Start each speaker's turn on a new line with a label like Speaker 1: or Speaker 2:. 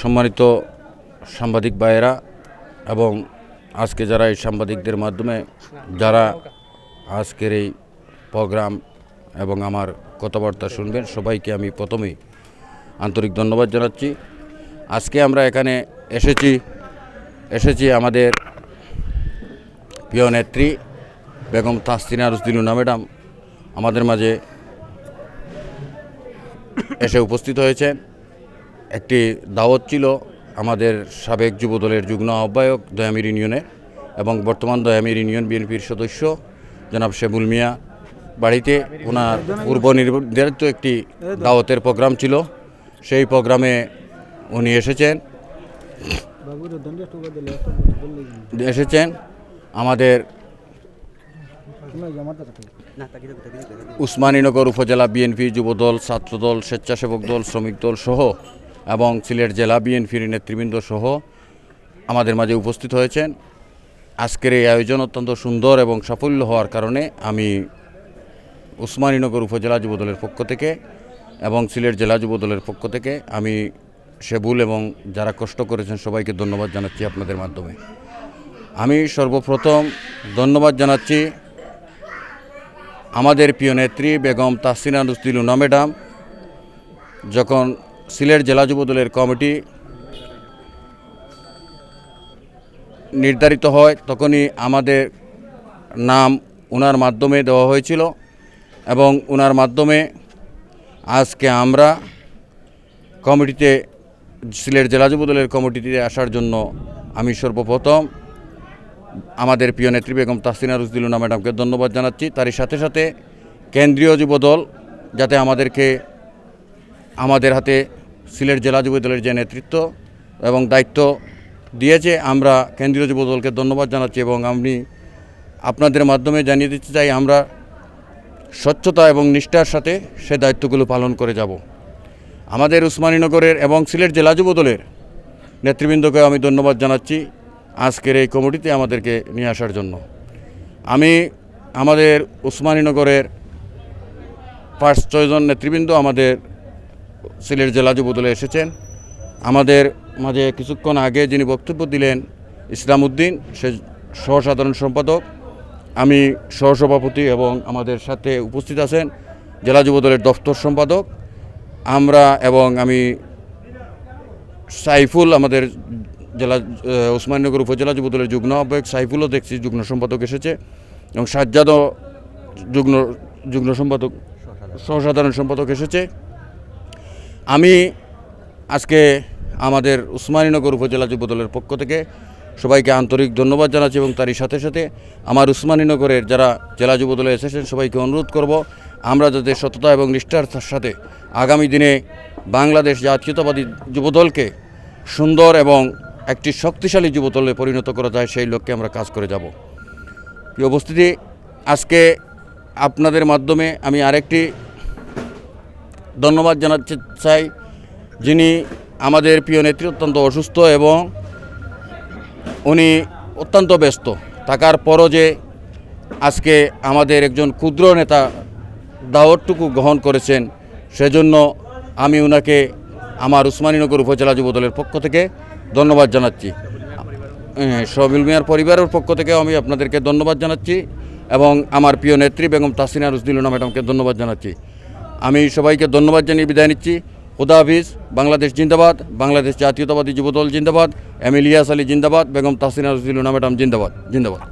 Speaker 1: সম্মানিত সাংবাদিক ভাইয়েরা এবং আজকে যারা এই সাংবাদিকদের মাধ্যমে, যারা আজকের এই প্রোগ্রাম এবং আমার কথাবার্তা শুনবেন, সবাইকে আমি প্রথমেই আন্তরিক ধন্যবাদ জানাচ্ছি। আজকে আমরা এখানে এসেছি এসেছি আমাদের প্রিয় নেত্রী বেগম তাসতিনা রুসদিলুনা ম্যাডাম, আমাদের মাঝে এসে উপস্থিত হয়েছেন। একটি দাওয়াত ছিল আমাদের সাবেক যুবদলের যুগ্ম আহ্বায়ক দয়ামির ইউনিয়নে এবং বর্তমান দয়ামির ইউনিয়ন বিএনপির সদস্য জনাব শেবুল মিয়া বাড়িতে ওনার পূর্ব নির্ধারিত একটি দাওয়াতের প্রোগ্রাম ছিল। সেই প্রোগ্রামে উনি এসেছেন। এসেছেন আমাদের উসমানীনগর উপজেলা বিএনপি যুবদল, ছাত্রদল, স্বেচ্ছাসেবক দল, শ্রমিক দল সহ এবং সিলেট জেলা বিএনপির নেতৃবৃন্দ সহ আমাদের মাঝে উপস্থিত হয়েছেন। আজকের এই আয়োজন অত্যন্ত সুন্দর এবং সাফল্য হওয়ার কারণে আমি উসমানীনগর উপজেলা যুবদলের পক্ষ থেকে এবং সিলেট জেলা যুবদলের পক্ষ থেকে আমি শেবুল এবং যারা কষ্ট করেছেন সবাইকে ধন্যবাদ জানাচ্ছি আপনাদের মাধ্যমে। আমি সর্বপ্রথম ধন্যবাদ জানাচ্ছি আমাদের প্রিয় নেত্রী বেগম তাহসিনা রুস্তিলুনা ম্যাডাম, যখন সিলেট জেলা যুবদলের কমিটি নির্ধারিত হয়, তখনই আমাদের নাম ওনার মাধ্যমে দেওয়া হয়েছিল এবং ওনার মাধ্যমে আজকে আমরা কমিটিতে, সিলেট জেলা যুবদলের কমিটিতে আসার জন্য আমি সর্বপ্রথম আমাদের প্রিয় নেত্রী বেগম তাসিনা রুজদিলুনা ম্যাডামকে ধন্যবাদ জানাচ্ছি। তারই সাথে সাথে কেন্দ্রীয় যুবদল যাতে আমাদেরকে, আমাদের হাতে সিলেট জেলা যুবদলের যে নেতৃত্ব এবং দায়িত্ব দিয়েছে, আমরা কেন্দ্রীয় যুবদলকে ধন্যবাদ জানাচ্ছি এবং আমি আপনাদের মাধ্যমে জানিয়ে দিতে চাই, আমরা স্বচ্ছতা এবং নিষ্ঠার সাথে সে দায়িত্বগুলো পালন করে যাব। আমাদের উসমানীনগরের এবং সিলেট জেলা যুবদলের নেতৃবৃন্দকে আমি ধন্যবাদ জানাচ্ছি আজকের এই কমিটিতে আমাদেরকে নিয়ে আসার জন্য। আমি আমাদের উসমানীনগরের পাঁচ ছয়জন নেতৃবৃন্দ আমাদের সিলেট জেলা যুবদলে এসেছেন। আমাদের মাঝে কিছুক্ষণ আগে যিনি বক্তব্য দিলেন ইসলাম উদ্দিন সে সহসাধারণ সম্পাদক। আমি সহসভাপতি এবং আমাদের সাথে উপস্থিত আছেন জেলা যুবদলের দপ্তর সম্পাদক। আমরা এবং আমি সাইফুল, আমাদের জেলা ওসমানীনগর উপজেলা যুবদলের যুগ্ম আহ্বায়ক সাইফুলও দেখছি, যুগ্ম সম্পাদক এসেছে। এবং সাজ্জাদও যুগ্ম যুগ্ম সম্পাদক, সহসাধারণ সম্পাদক এসেছে। আমি আজকে আমাদের উসমানীনগর উপজেলা যুবদলের পক্ষ থেকে সবাইকে আন্তরিক ধন্যবাদ জানাচ্ছি এবং তারই সাথে সাথে আমার উসমানীনগরের যারা জেলা যুবদলে এসেছেন সবাইকে অনুরোধ করব, আমরা যাতে সততা এবং নিষ্ঠার সাথে আগামী দিনে বাংলাদেশ জাতীয়তাবাদী যুবদলকে সুন্দর এবং একটি শক্তিশালী যুবদলে পরিণত করা যায় সেই লক্ষ্যে আমরা কাজ করে যাব। এই উপস্থিতি, আজকে আপনাদের মাধ্যমে আমি আরেকটি ধন্যবাদ জানাতে চাই যিনি আমাদের প্রিয় নেত্রী, অত্যন্ত অসুস্থ এবং উনি অত্যন্ত ব্যস্ত। থাকার পরও যে আজকে আমাদের একজন ক্ষুদ্র নেতা দাওয়াতটুকু গ্রহণ করেছেন, সেজন্য আমি ওনাকে আমার উসমানীনগর উপজেলা যুবদলের পক্ষ থেকে ধন্যবাদ জানাচ্ছি। সবিল মিয়ার পরিবারের পক্ষ থেকে আমি আপনাদেরকে ধন্যবাদ জানাচ্ছি এবং আমার প্রিয় নেত্রী বেগম তাসিনা রুজদিলুনা ম্যাডামকে ধন্যবাদ জানাচ্ছি। আমি সবাইকে ধন্যবাদ জানিয়ে বিদায় নিচ্ছি। খুদা হাফিজ, বাংলাদেশ জিন্দাবাদ, বাংলাদেশ জাতীয়তাবাদী যুবদল জিন্দাবাদ, এম ইলিয়াস আলী জিন্দাবাদ, বেগম তাসিনা রুজদিলুনা ম্যাডাম জিন্দাবাদ জিন্দাবাদ।